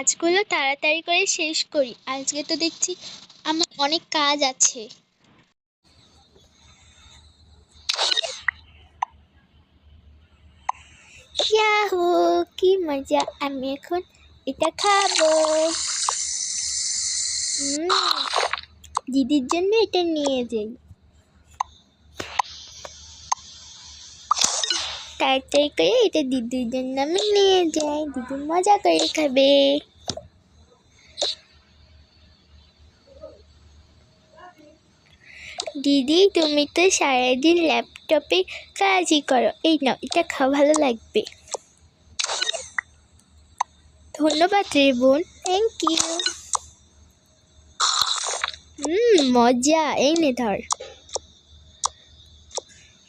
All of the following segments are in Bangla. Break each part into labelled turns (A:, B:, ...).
A: কাজগুলো তাড়াতাড়ি করে শেষ করি। আজকে তো দেখছি আমার অনেক কাজ আছে। কি মজা, আমি এখন এটা খাব। দিদির জন্য এটা নিয়ে যাই। তাড়াতাড়ি করে এটা দিদির জন্য আমি নিয়ে যাই। দিদি মজা করে খাবে। দিদি, তুমি তো সারাদিন ল্যাপটপে কাজই করো। এই নাও, এটা খাওয়া ভালো লাগবে। ধন্যবাদ রে বোন থ্যাংক ইউ হুম মজা, এই নে ধর।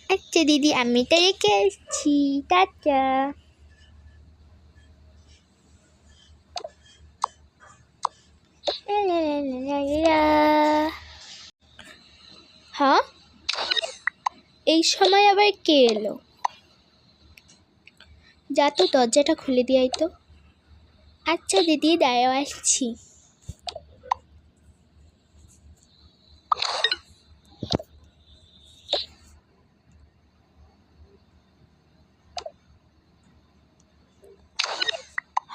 A: আচ্ছা দিদি, আমি এটা রেখে আসছি, টাটা। হ্যাঁ এই সময় আবার কে এলো? যা তো দরজাটা খুলে দিয়াই তো। আচ্ছা দিদি, দাঁড়াও আসছি।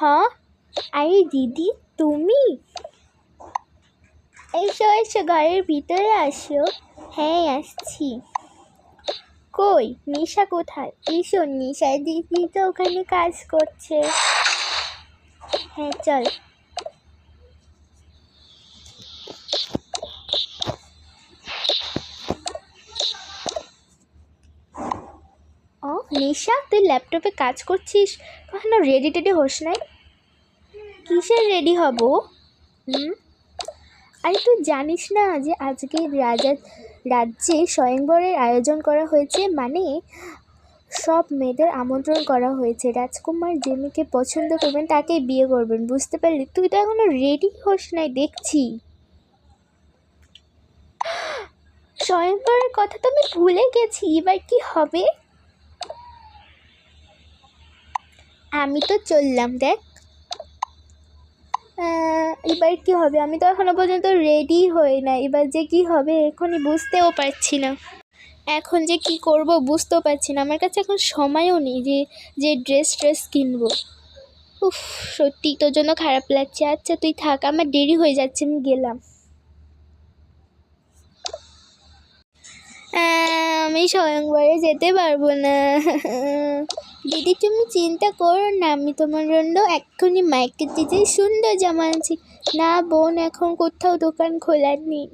A: হ্যাঁ আরে দিদি, তুমি? এসো এসো, ঘরের ভিতরে আসো। হ্যাঁ আসছি কই? নিশা কোথায়? এসো, নিশা দিদি তো ওখানে কাজ করছে। হ্যাঁ চল। ও, নিশা, তুই ল্যাপটপে কাজ করছিস? কখনো রেডি টেডি হোস নাই? কিসের রেডি হব? হুম? আরে তুই জানিস না যে আজকে রাজা, রাজ্যে স্বয়ংবরের আয়োজন করা হয়েছে? মানে সব মেয়েদের আমন্ত্রণ করা হয়েছে। রাজকুমার যে মেয়েকে পছন্দ করবেন, তাকেই বিয়ে করবেন। বুঝতে পারলি? তুই তো এখনও রেডি হোস নাই, দেখছি। স্বয়ংবরের কথা তো আমি ভুলে গেছি, এবার কি হবে? আমি তো চললাম, দেখ। এবার কি হবে? আমি তো এখনও পর্যন্ত রেডি হই না এবার যে কি হবে, এখনই বুঝতেও পারছি না। এখন যে কি করব বুঝতেও পারছি না। আমার কাছে এখন সময়ও নেই যে যে ড্রেস ট্রেস কিনবো। উফ, সত্যি তোর জন্য খারাপ লাগছে। আচ্ছা তুই থাক, আমার দেরি হয়ে যাচ্ছে, আমি গেলাম। আমি স্বয়ংবরে যেতে পারব না। দিদি, তুমি চিন্তা করো না, আমি তোমার জন্য এক্ষুনি মাইকের দিতে সুন্দর জামা আনছি না, বোন, এখন কোথাও দোকান খোলার নেই।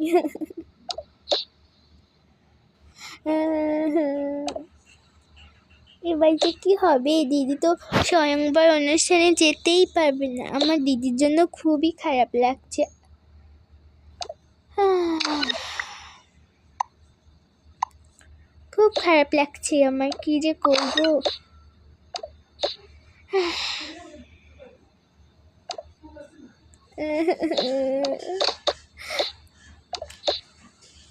A: এবার যে কী হবে দিদি তো স্বয়ংবার অনুষ্ঠানে যেতেই পারবে না। আমার দিদির জন্য খুবই খারাপ লাগছে। খুব খারাপ লাগছে আমার, কি যে করব?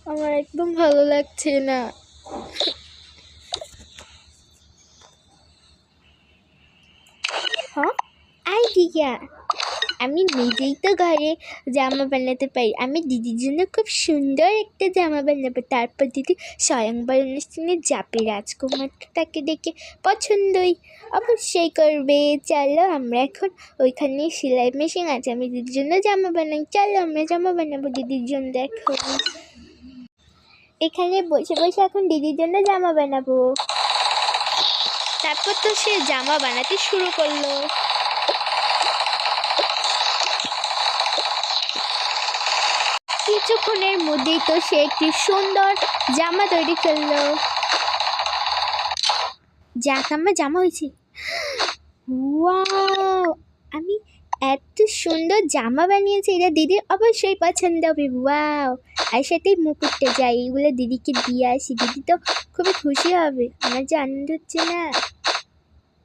A: আমার একদম ভালো লাগছে না। হ্যাঁ? আইডিয়া আমি নিজেই তো ঘরে জামা বানাতে পারি। আমি দিদির জন্য খুব সুন্দর একটা জামা বানাবো। তারপর দিদি স্বয়ংবর অনুষ্ঠানে যাবে রাজকুমার তাকে দেখে পছন্দই অবশ্যই করবে। চলো আমরা এখন ওইখানে সেলাই মেশিন আছে, আমি দিদির জন্য জামা বানাই। চলো আমরা জামা বানাবো দিদির জন্য এখন এখানে বসে বসে এখন দিদির জন্য জামা বানাবো। তারপর তো সে জামা বানাতে শুরু করল। কিছুক্ষণের মধ্যেই তো সে একটি সুন্দর জামা তৈরি করল। যাক, আমার জামা হয়েছে। আমি এত সুন্দর জামা বানিয়েছি, এটা দিদির অবশ্যই পছন্দ হবে। ওয়াও আর সাথে মুকুটটা যাই, এগুলো দিদিকে দিয়ে আসি। দিদি তো খুবই খুশি হবে, আমার যে আনন্দ হচ্ছে না।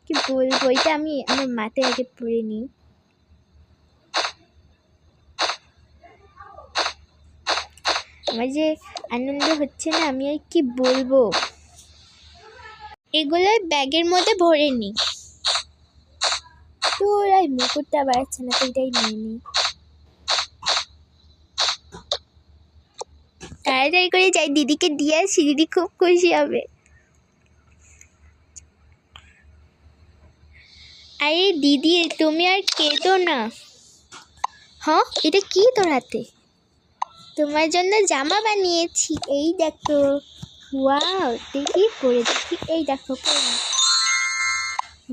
A: কি বলব, এটা আমি আমার মাথায় আগে পরে নিই। আমার যে আনন্দ হচ্ছে না, আমি আর কি বলব? এগুলো ব্যাগের মধ্যে ভরে নিই তো আর মুকুটটা বাড়াচ্ছে না, তো এটাই নিয়ে নিই তাড়াতাড়ি করে যাই, দিদিকে দিয়ে আসি, দিদি খুব খুশি হবে। আরে দিদি, তুমি আর কেঁদো না। হ্যাঁ? এটা কি তোর হাতে? তোমার জন্য জামা বানিয়েছি। এই দেখো। ওয়াও দেখি, পরে দেখি। এই দেখো, পরে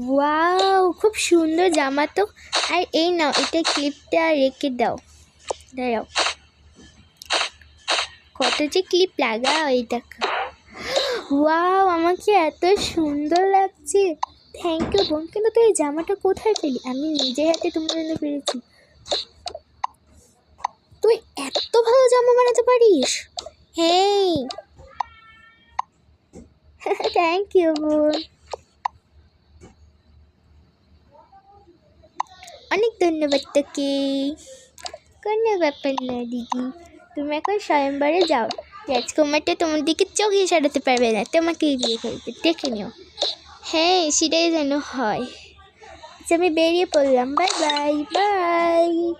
A: ওয়াও খুব সুন্দর জামা তো। আর এই নাও, এটা ক্লিপটা রেখে দাও। দাঁড়াও। কত যে ক্লিপ লাগাও, এই দেখো। ওয়াও আমাকে এত সুন্দর লাগছে। থ্যাংক ইউ বোন। কিন্তু তুই জামাটা কোথায় পেলি? আমি নিজে হাতে তোমার জন্য পেরেছি। তুই এত ভালো জামা বানাতে পারিস? হেই। থ্যাংক ইউ বোন অনেক ধন্যবাদ তোকে। কোনো ব্যাপার না দিদি। তুমি এখন স্বয়ংবরে যাও। রাজকুমারটা তোমার দিকে চোখে সারাতে পারবে না। তোমাকে বিয়ে করবে। দেখে নিও। হ্যাঁ সেটাই যেন হয়। আচ্ছা আমি বেরিয়ে পড়লাম। Bye bye bye.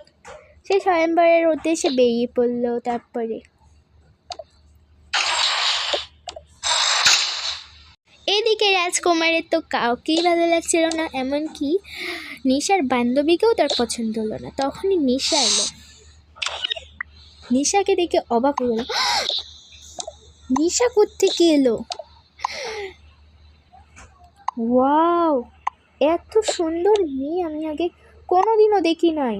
A: সে স্বয়ংবরের উদ্দেশ্যে বেরিয়ে পড়ল তারপরে। এদিকে রাজকুমারের তো কাউকেই ভালো লাগছিল না, এমনকি নিশার বান্ধবীকেও তার পছন্দ হলো না। তখনই নিশা এলো। নিশাকে দেখে অবাক গেল। নিশা কোত্থেকে এলো? ওয়াও, এত সুন্দর মেয়ে আমি আগে কোনোদিনও দেখি নাই।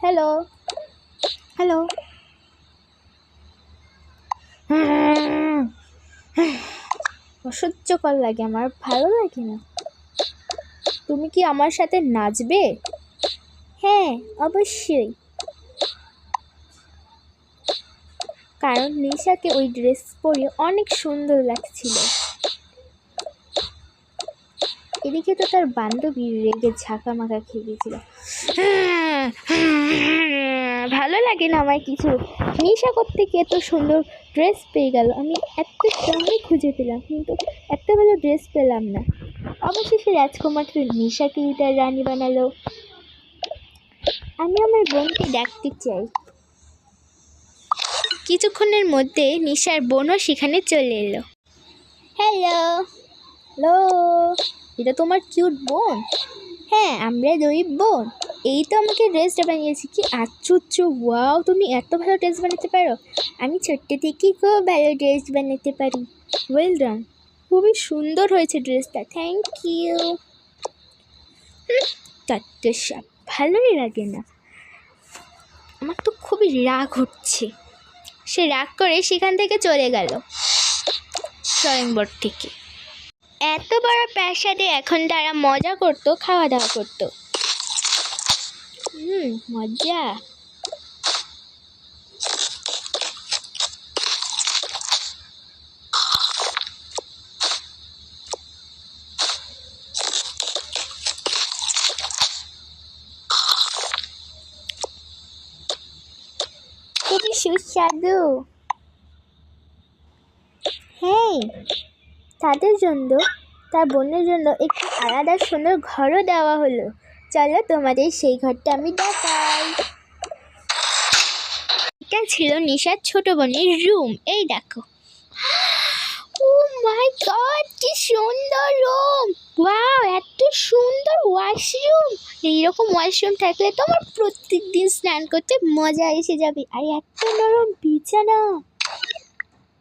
A: হ্যালো হ্যালো অসহ্যকর লাগে আমার, ভালো লাগে না। তুমি কি আমার সাথে নাচবে? হ্যাঁ অবশ্যই। কারণ নিশাকে ওই ড্রেস পরে অনেক সুন্দর লাগছিল। এদিকে তো তার বান্ধবী রেগে ঝাঁকা মাখা খেয়ে গেছিল। ভালো লাগে না আমার কিছু। নিশা করতে গিয়ে এত সুন্দর ড্রেস পেয়ে গেল। আমি এত সময় খুঁজে পেলাম কিন্তু এত ভালো ড্রেস পেলাম না। অবশেষে রাজকুমার নিশাকে তার রানী বানালো। আমি আমার বোনকে ডাকতে চাই। কিছুক্ষণের মধ্যে নিশার বোনও সেখানে চলে এলো। হ্যালো হ্যালো এটা তোমার কিউট বোন? হ্যাঁ আমরা দুই বোন। এই তো আমাকে ড্রেসটা বানিয়েছি, কি আশ্চর্য। ওয়াও তুমি এত ভালো ড্রেস বানাতে পারো। আমি ছোট্ট থেকেই খুব ভালো ড্রেস বানাতে পারি। ওয়েল ডান খুবই সুন্দর হয়েছে ড্রেসটা থ্যাংক ইউ তত্ত্ব সব ভালোই লাগে না। আমার তো খুবই রাগ হচ্ছে। সে রাগ করে সেখান থেকে চলে গেল। স্বয়ংবর থেকে। এত বড় প্রাসাদে এখন তারা মজা করতো খাওয়া দাওয়া করতো। হুম মজা। সুস্বাদু। হ্যাঁ তাদের জন্য, তার বোনের জন্য একটি আলাদা সুন্দর ঘরও দেওয়া হলো। চলো তোমাদের সেই ঘরটা আমি দেখাই। এটা ছিল নিশার ছোট বোনের রুম এই দেখো। ও মাই গড কি সুন্দর রুম ওয়াও এত সুন্দর ওয়াশরুম এইরকম ওয়াশরুম থাকলে তো আমার প্রত্যেক দিন স্নান করতে মজা এসে যাবে। আর এত নরম বিছানা!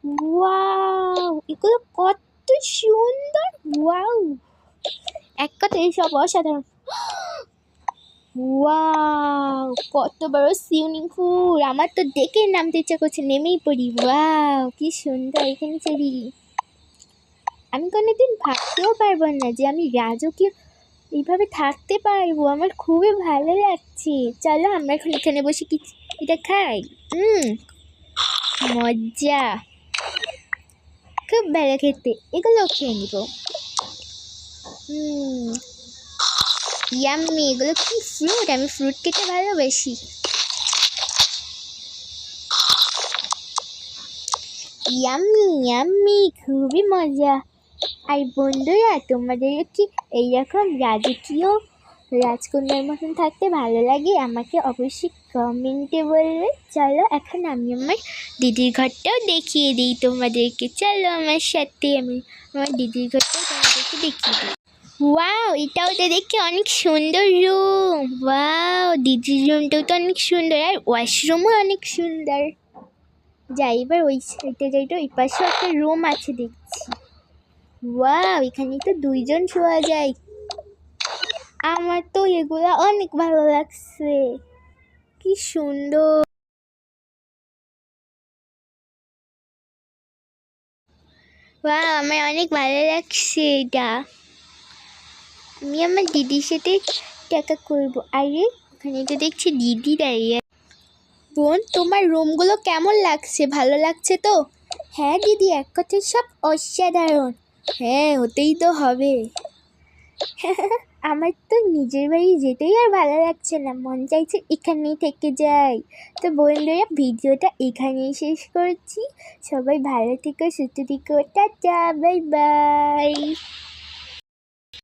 A: ওয়াও এগুলো কত সুন্দর। ওয়াও এক কথা এইসব অসাধারণ। ওয়াও কত বড় সুইমিং পুল আমার তো দেখে নামতে ইচ্ছা করছে, নেমেই পড়ি। ওয়াও কি সুন্দর এখানে চড়ি আমি কোনোদিন ভাবতেও পারব না যে আমি রাজকীয় এইভাবে থাকতে পারব। আমার খুবই ভালো লাগছে। চলো আমরা এখন এখানে বসে কি এটা খাই। হুম মজা। খুব ভালো খেতে এগুলো খেয়ে নিব ইয়াম্মি এগুলো কি ফ্রুট আমি ফ্রুট খেতে ভালোবাসি ইয়াম্মি ইয়াম্মি খুবই মজা আর বন্ধুরা তোমাদের কি এইরকম রাজকীয় রাজকন্যার মতন থাকতে ভালো লাগে আমাকে অবশ্যই কমেন্টে বলবে চলো এখন আমি আমার দিদির ঘরটাও দেখিয়ে দিই তোমাদেরকে। চলো আমার সাথে আমি আমার দিদির ঘরটাও তোমাদেরকে দেখিয়ে দিই। ওয়াও, এটাও তো দেখে অনেক সুন্দর রুম ওয়াও, দিদির রুমটাও তো অনেক সুন্দর আর ওয়াশরুমও অনেক সুন্দর। যাই, এবার ওই সাইডে যাই তো ওই পাশেও একটা রুম আছে দেখছি। ওয়াও, এখানে তো দুইজন শোয়া যায়। আমার তো এগুলো অনেক ভালো লাগছে। কি সুন্দর। ওয়া আমার অনেক ভালো লাগছে এটা। আমি আমার দিদির সাথে টাকা করব। আরে, ওখানে তো দেখছি দিদি দাঁড়িয়ে বোন, তোমার রুমগুলো কেমন লাগছে? ভালো লাগছে তো? হ্যাঁ দিদি, এক কথায় সব অসাধারণ। হ্যাঁ হতেই তো হবে। আমার তো নিজের বাড়ি যেতেই আর ভালো লাগছে না। মন চাইছে এখানেই থেকে যাই। তো বন্ধুরা, ভিডিওটা এখানেই শেষ করছি। সবাই ভালো থেকো, সুস্থ থেকো। Tata, bye bye.